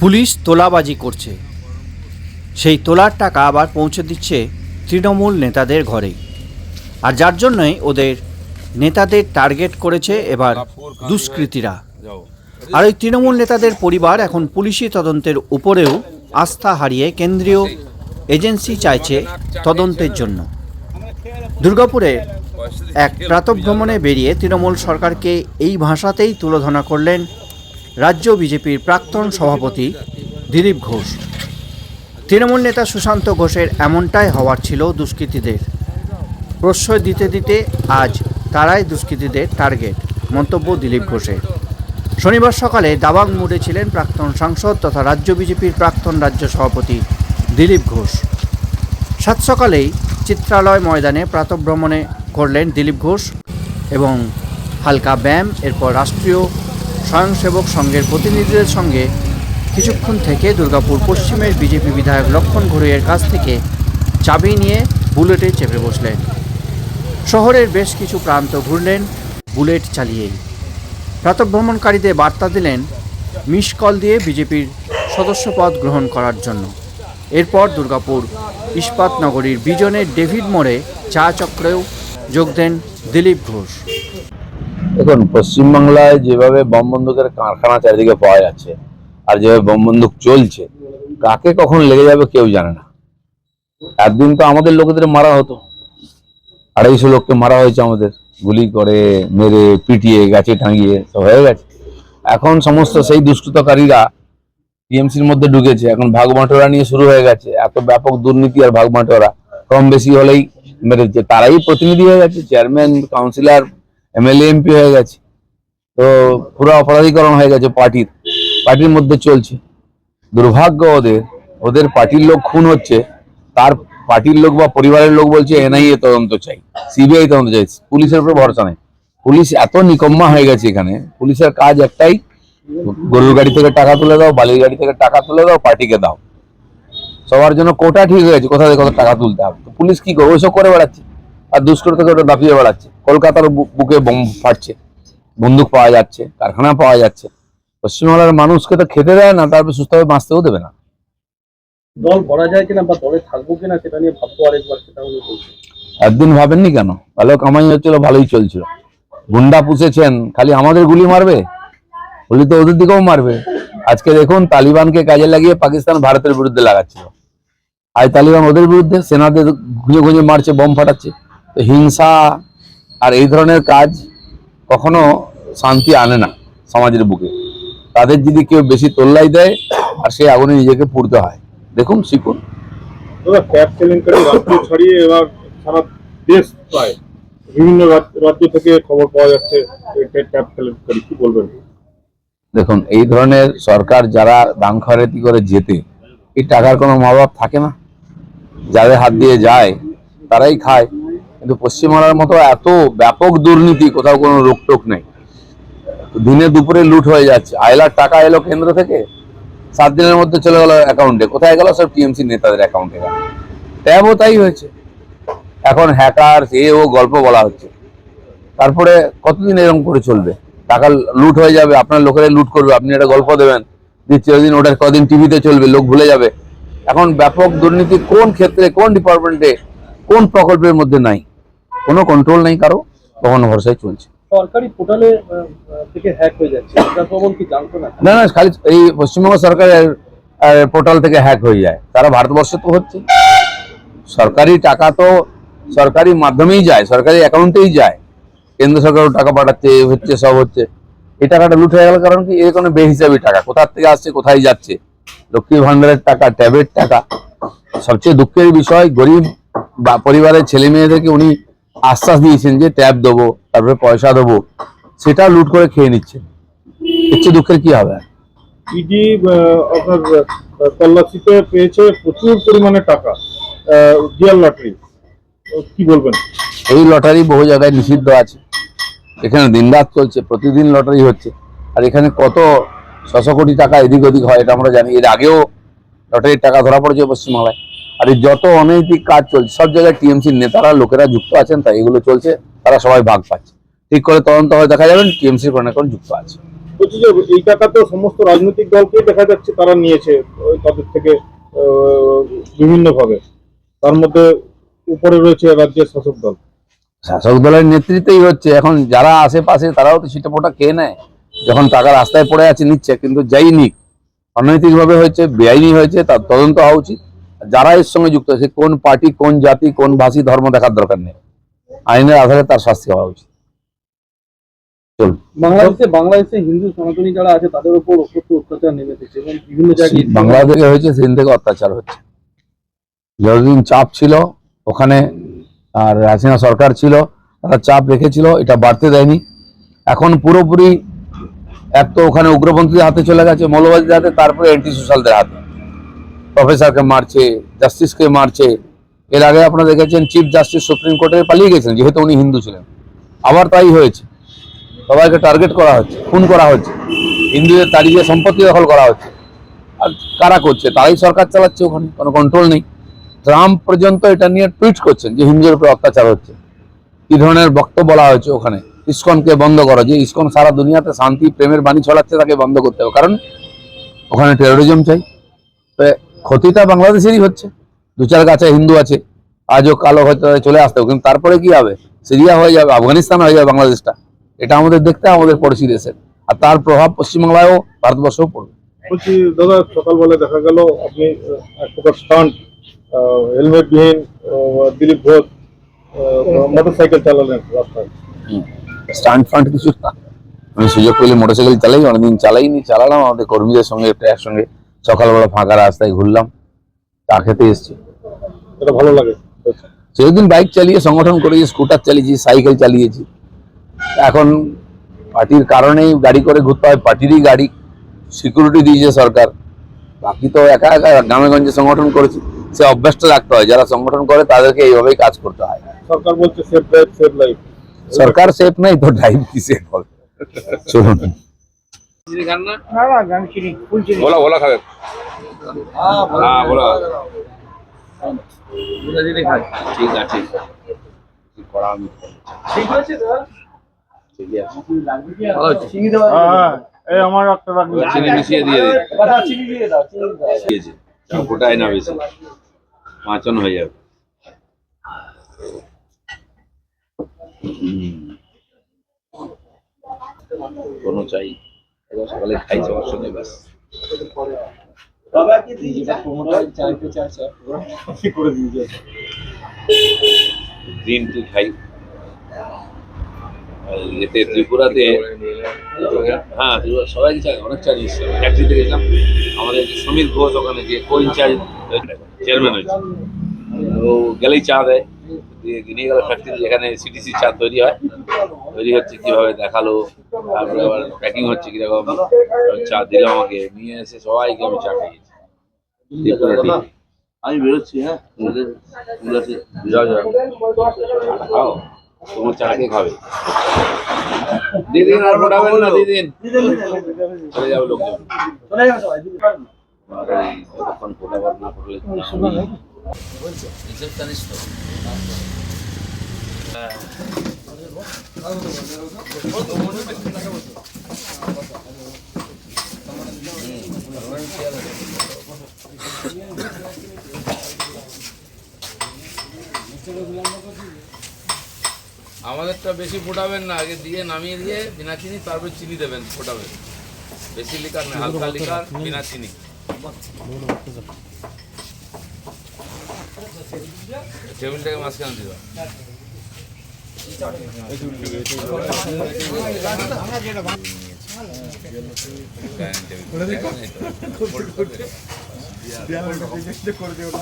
Police তোলাবাজি করছে। সেই তোলার টাকা আবার পৌঁছে দিচ্ছে তৃণমূল নেতাদের ঘরে আর যার জন্যই ওদের নেতাদের টার্গেট করেছে এবার দুষ্কৃতীরা। আর ওই তৃণমূল নেতাদের পরিবার এখন পুলিশি তদন্তের উপরেও আস্থা হারিয়ে কেন্দ্রীয় এজেন্সি চাইছে তদন্তের জন্য। দুর্গাপুরে এক প্রাতভ্রমণে বেরিয়ে তৃণমূল সরকারকে এই ভাষাতেই তুলোধনা করলেন রাজ্য বিজেপির প্রাক্তন সভাপতি দিলীপ ঘোষ। তৃণমূল নেতা সুশান্ত ঘোষের এমনটাই হওয়ার ছিল দুষ্কৃতীদের। প্রশ্রয় দিতে দিতে আজ তারাই দুষ্কৃতীদের টার্গেট, মন্তব্য দিলীপ ঘোষের। শনিবার সকালে দাবাং মুডে ছিলেন প্রাক্তন সাংসদ তথা রাজ্য বিজেপির প্রাক্তন রাজ্য সভাপতি দিলীপ ঘোষ। সাত সকালেই চিত্রালয় ময়দানে প্রাতভ্রমণে করলেন দিলীপ ঘোষ এবং হালকা ব্যায়াম, এরপর রাষ্ট্রীয় স্বয়ংসেবক সংঘের প্রতিনিধিদের সঙ্গে কিছুক্ষণ থেকে দুর্গাপুর পশ্চিমের বিজেপি বিধায়ক লক্ষণ ঘড়ুইয়ের কাছ থেকে চাবি নিয়ে বুলেটে চেপে বসলেন। শহরের বেশ কিছু প্রান্ত ঘুরলেন বুলেট চালিয়েই। প্রাতভ্রমণকারীদের বার্তা দিলেন মিস কল দিয়ে বিজেপির সদস্যপদ গ্রহণ করার জন্য। এরপর দুর্গাপুর ইস্পাত নগরীর বিজনের ডেভিড মোড়ে চা চক্রেও যোগ দেন দিলীপ ঘোষ। দেখুন, পশ্চিমবাংলায় যেভাবে বম বন্দুকের কারখানা চারিদিকে পাওয়া যাচ্ছে আর যেভাবে বম বন্দুক চলছে, কাকে কখন লেগে যাবে কেউ জানে না। একদিন তো আমাদের লোকেদের মারা হতো। আড়াইশো লোককে মারা হয়েছে আমাদের। গুলি করে, মেরে, পিটিয়ে, গাছে টাঙিয়ে, সব হয়ে গেছে। এখন সমস্ত সেই দুষ্কৃতকারীরা টিএমসির মধ্যে ঢুকেছে। এখন ভাগ বাঁটোরা নিয়ে শুরু হয়ে গেছে। এত ব্যাপক দুর্নীতি আর ভাগ বাঁটোরা কম বেশি হলেই মেরেছে। তারাই প্রতিনিধি হয়ে গেছে। চেয়ারম্যান, কাউন্সিলর এমএলএ এমপি হয়ে গেছে। তো পুরো অপরাধীকরণ হয়ে গেছে পার্টির। পার্টির মধ্যে চলছে। দুর্ভাগ্য ওদের। ওদের পার্টির লোক খুন হচ্ছে। তার পার্টির লোক বা পরিবারের লোক বলছে, এনআইএ তদন্ত চাই। সিবিআই তদন্ত চাই। পুলিশের উপর ভরসা নেই। পুলিশ এত নিকম্মা হয়ে গেছে এখানে। পুলিশের কাজ একটাই, গরুর গাড়ি থেকে টাকা তুলে দাও, বালির গাড়ি থেকে টাকা তুলে দাও, পার্টিকে দাও। সবার জন্য কোটা ঠিক হয়ে গেছে। কোথা থেকে কত টাকা তুলতে হবে? পুলিশ কি করে ওইসব করে বেড়াচ্ছে। আর দুষ্কৃত থেকে ওটা দাপিয়ে বেড়াচ্ছে। কলকাতার বুকে বোম ফাটছে বন্দুক পাওয়া যাচ্ছে কারখানা পাওয়া যাচ্ছে। পশ্চিমবাংলার মানুষকে তো খেতে দেয় না তারপর সুস্থভাবে বাঁচতেও দেবে না। দল করা যায় কিনা বা দলে থাকব কিনা সেটা নিয়ে ভাববো আরেকবার সেটা উনি বলছেন একদিন ভাবেননি কেন? ভালো কামাই হচ্ছিল ভালোই চলছিল। গুন্ডা পুষেছেন খালি আমাদের গুলি মারবে? গুলি তো ওদের দিকেও মারবে। আজকে দেখুন তালিবানকে কাজে লাগিয়ে পাকিস্তান ভারতের বিরুদ্ধে লাগাচ্ছিল। আজ তালিবান ওদের বিরুদ্ধে সেনাদের খুঁজে খুঁজে মারছে বোম ফাটাচ্ছে। তো হিংসা আর এই ধরনের কাজ কখনো শান্তি আনে না সমাজের বুকে। তাদের যদি কেউ বেশি তোল্লাই দেয় আর সেই আগুনে নিজেকে পুড়তে হয়। দেখুন শিখুন। কেলেঙ্কারি এবার সারা দেশ প্রায় বিভিন্ন রাজ- রাজ্য থেকে খবর পাওয়া যাচ্ছে এই কি বলবেন? দেখুন এই ধরনের সরকার যারা দান খয়রাতি করে যেতে এই টাকার কোনো মা বাপ থাকে না। যাদের হাত দিয়ে যায় তারাই খায়। কিন্তু পশ্চিমবাংলার মতো এত ব্যাপক দুর্নীতি, কোথাও কোনো রোকটোক নেই। দিনে দুপুরে লুট হয়ে যাচ্ছে। আয়লার টাকা এলো কেন্দ্র থেকে, সাত দিনের মধ্যে চলে গেল অ্যাকাউন্টে কোথায় গেল সব টিএমসি নেতাদের অ্যাকাউন্টে গেল ট্যাবও তাই হয়েছে। এখন হ্যাকার এ ও গল্প বলা হচ্ছে। তারপরে কতদিন এরকম করে চলবে? টাকা লুট হয়ে যাবে, আপনার লোকেরা লুট করবে, আপনি একটা গল্প দেবেন। দ্বিতীয় দিন ওটা কদিন টিভিতে চলবে, লোক ভুলে যাবে। এখন ব্যাপক দুর্নীতি কোন ক্ষেত্রে, কোন ডিপার্টমেন্টে কোন প্রকল্পের মধ্যে নাই? কোনো কন্ট্রোল নেই কারও কখনো ভরসায় চলছে। সরকারি পোর্টালে থেকে হ্যাক হয়ে যাচ্ছে। কি জানতো না? না না খালি এই পশ্চিমবঙ্গ সরকারের পোর্টাল থেকে হ্যাক হয়ে যায়। তারা ভারতবর্ষে তো হচ্ছে। সরকারি টাকা তো সরকারি মাধ্যমেই যায় সরকারি অ্যাকাউন্টেই যায়। কেন্দ্র সরকারও টাকা পাঠাচ্ছে হচ্ছে সব হচ্ছে। এই টাকাটা লুট হয়ে গেল কারণ কি? এর কোনো বেহিসাবি টাকা। কোথার থেকে আসছে কোথায় যাচ্ছে? লক্ষ্মী ভান্ডারের টাকা ট্যাবের টাকা। সবচেয়ে দুঃখের বিষয় গরিব বা পরিবারের ছেলে মেয়েদেরকে উনি আশ্বাস দিয়েছেন যে ট্যাব দেবো তারপরে পয়সা দেবো সেটা লুট করে খেয়ে নিচ্ছে। এর চেয়ে দুঃখের কি হবে? ইডি আপনার তল্লাশিতে পেয়েছে প্রচুর পরিমাণে টাকা জিয়াল লটারি। কি বলবেন? এই লটারি বহু জায়গায় নিষিদ্ধ আছে। এখানে দিনরাত চলছে প্রতিদিন লটারি হচ্ছে। আর এখানে কত ছশো কোটি টাকা এদিক ওদিক হয় এটা আমরা জানি। এর আগেও লটারির টাকা ধরা পড়েছে পশ্চিমবাংলায়। আর এই যত অনৈতিক কাজ চলছে সব জায়গায় টিএমসির নেতারা লোকেরা যুক্ত আছেন তাই এগুলো চলছে তারা সবাই ভাগ পাচ্ছে। ঠিক করে তদন্ত হয় দেখা যাবেন টিএমসির কোনো না কোনো যুক্ত আছে। এই টাকা তো সমস্ত রাজনৈতিক দলকে দেখা যাচ্ছে তারা নিয়েছে ওই তাদের থেকে বিভিন্ন ভাবে তার মধ্যে উপরে রয়েছে রাজ্যের শাসক দল। শাসক দলের নেতৃত্বেই হচ্ছে এখন যারা আশেপাশে তারাও তো ছিটে ফোটা খেয়ে নেয়। যখন টাকা রাস্তায় পড়ে আছে নিচ্ছে কিন্তু যাই নিক অনৈতিকভাবে হয়েছে বেআইনি হয়েছে তার তদন্ত হওয়া উচিত। যারা এর সঙ্গে যুক্ত সে কোন পার্টি কোন জাতি কোন ভাষী ধর্ম দেখার দরকার নেই। আইনের আধারে তার শাস্তি হওয়া উচিত। বাংলাদেশে বাংলাদেশে হিন্দু সনাতনী যারা আছে তাদের উপর অত্যাচার নেমে এবং বিভিন্ন জায়গায় বাংলাদেশে হয়েছে সেদিন থেকে অত্যাচার হচ্ছে। যতদিন চাপ ছিল ওখানে আর হাসিনা সরকার ছিল তারা চাপ রেখেছিল এটা বাড়তে দেয়নি। এখন পুরোপুরি এক তো ওখানে উগ্রপন্থীদের হাতে চলে গেছে মৌলবাদীদের হাতে তারপরে অ্যান্টি সোশ্যালদের হাতে। প্রফেসরকে মারছে, জাস্টিসকে মারছে। এর আগে আপনারা দেখেছেন চিফ জাস্টিস সুপ্রিম কোর্টে পালিয়ে গেছেন যেহেতু উনি হিন্দু ছিলেন। আবার তাই হয়েছে। সবাইকে টার্গেট করা হচ্ছে, খুন করা হচ্ছে। হিন্দুদের তাড়িয়ে সম্পত্তি দখল করা হচ্ছে। আর কারা করছে? তারাই সরকার চালাচ্ছে ওখানে, কোনো কন্ট্রোল নেই। ট্রাম্প পর্যন্ত এটা নিয়ে টুইট করছেন যে হিন্দুদের উপর অত্যাচার হচ্ছে। কি ধরনের বক্তব্য বলা হয়েছে ওখানে? ইস্কনকে বন্ধ করো। যে ইস্কন সারা দুনিয়াতে শান্তি, প্রেমের বাণী ছড়াচ্ছে তাকে বন্ধ করতে হবে। কারণ ওখানে টেরোরিজম চাই। তো ক্ষতিটা বাংলাদেশেরই হচ্ছে। দু চার গাছে হিন্দু আছে আজও কালো হয়তো চলে আসতে হবে কিন্তু তারপরে কি হবে? সিরিয়া হয়ে যাবে আফগানিস্তান হয়ে যাবে বাংলাদেশটা। এটা আমাদের দেখতে আমাদের পড়োশি দেশের। আর তার প্রভাব পশ্চিমবাংলায়ও ভারতবর্ষেও পড়বে। বলছি দাদা সকালবেলা দেখা গেল আপনি এক প্রকার স্টান্ট হেলমেট বিহীন আহ, দিলীপ ঘোষ মোটর সাইকেল চালালেন রাস্তায়। স্টান্ট ফান্ড কিছু না। আমি সুযোগ পেলে মোটরসাইকেল চালাই অনেকদিন চালাইনি চালালাম আমাদের কর্মীদের সঙ্গে একটা একসঙ্গে সকালবেলা ফাঁকা রাস্তায় ঘুরলাম চা খেতে এসছি। এটা ভালো লাগে। সেদিন বাইক চালিয়ে সংগঠন করেছি স্কুটার চালিয়েছি সাইকেল চালিয়েছি এখন পার্টির কারণেই গাড়ি করে ঘুরতে হয় পার্টিরই গাড়ি সিকিউরিটি দিয়েছে সরকার। বাকি তো একা একা গ্রামে গঞ্জে সংগঠন করেছি সে অভ্যাসটা রাখতে হয় যারা সংগঠন করে তাদেরকে এইভাবেই কাজ করতে হয়। সরকার বলছে সেফ ড্রাইভ সেফ লাইফ সরকার সেফ নাই তো ড্রাইভ কি সেফ হবে? চলুন। চিনি খান না? না না চিনি ফুল চিনি। বলা বলা খাবে। হ্যাঁ বলা দিলে খাই ঠিক আছে। করা আমি? ঠিক আছে তো? হ্যাঁ, আমার একটা দিয়ে হয়ে যাবে। কোনো চাই। সকালে খাইছে আমার সঙ্গে ব্যাস। গ্রিন টি খাই। এতে ত্রিপুরাতে হ্যাঁ ত্রিপুরা সবাই চাই অনেক চা দিচ্ছে ফ্যাক্টরিতে গেছিলাম আমাদের যে সমীর ঘোষ ওখানে যে কো ইনচার্জ চেয়ারম্যান হয়েছে। ও গেলেই চা দিয়ে। নিয়ে গেল ফ্যাক্টরি যেখানে সিটিসি চা তৈরি হয় তৈরি হচ্ছে কীভাবে দেখাল তারপরে আবার প্যাকিং হচ্ছে কীরকম চা দিল আমাকে নিয়ে এসে সবাইকে আমি চা খাইয়েছি। আমি বেরোচ্ছি হ্যাঁ? যাও যাও। খাও। তোমার চা কে খাবে? দিদিন আর মোটাবেন না দিদিন চলে যাবে লোকজন। যতক্ষণ ফোটাবার না ফোটলে আমাদেরটা বেশি ফোটাবেন না, আগে দিয়ে নামিয়ে দিয়ে বিনা চিনি, তারপর চিনি দেবেন, ফোটাবেন। বেশি লিকার না, হালকা লিকার, বিনা চিনি। টেবিলটাকে মাঝখানে দিবা। করে টেবিল